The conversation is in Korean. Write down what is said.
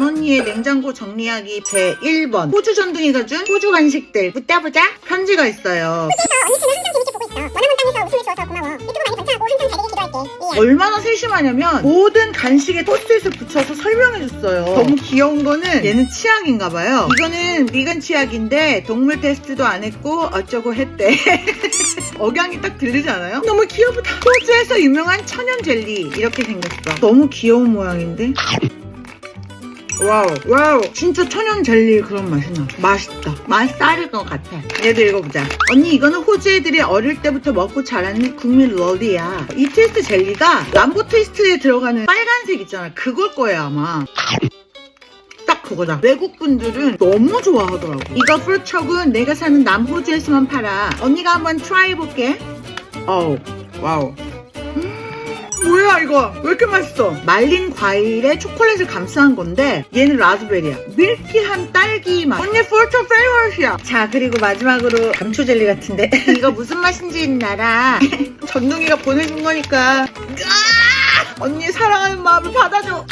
전언니의 냉장고 정리하기 제 1번 호주 전둥이가 준 호주 간식들 뿌떼보자 편지가 있어요 기도할게. 이해야. 얼마나 세심하냐면 모든 간식에 포스트잇을 붙여서 설명해줬어요. 너무 귀여운 거는 얘는 치약인가 봐요. 이거는 미간 치약인데 동물 테스트도 안 했고 어쩌고 했대. 억양이 딱 들리지 않아요? 너무 귀여우다. 호주에서 유명한 천연 젤리 이렇게 생겼어. 너무 귀여운 모양인데. 와우 와우. 진짜 천연 젤리 그런 맛이 나. 맛있다. 맛 쌀일 것 같아. 얘도 읽어보자. 언니 이거는 호주 애들이 어릴 때부터 먹고 자라는 국민 롤이야. 이 트위스트 젤리가 람보 트위스트에 들어가는 빨간색 있잖아. 그걸 거예요 아마. 딱 그거다. 외국 분들은 너무 좋아하더라고. 이거 프루트척은 내가 사는 남호주에서만 팔아. 언니가 한번 트라이 해볼게. 어우 와우 뭐야 이거? 왜 이렇게 맛있어? 말린 과일에 초콜릿을 감싸한 건데 얘는 라즈베리야. 밀키한 딸기 맛. 언니 포토 페이버릿이야. 자 그리고 마지막으로 감초 젤리 같은데. 이거 무슨 맛인지 알아 전둥이가 보내준 거니까. 아! 언니 사랑하는 마음을 받아줘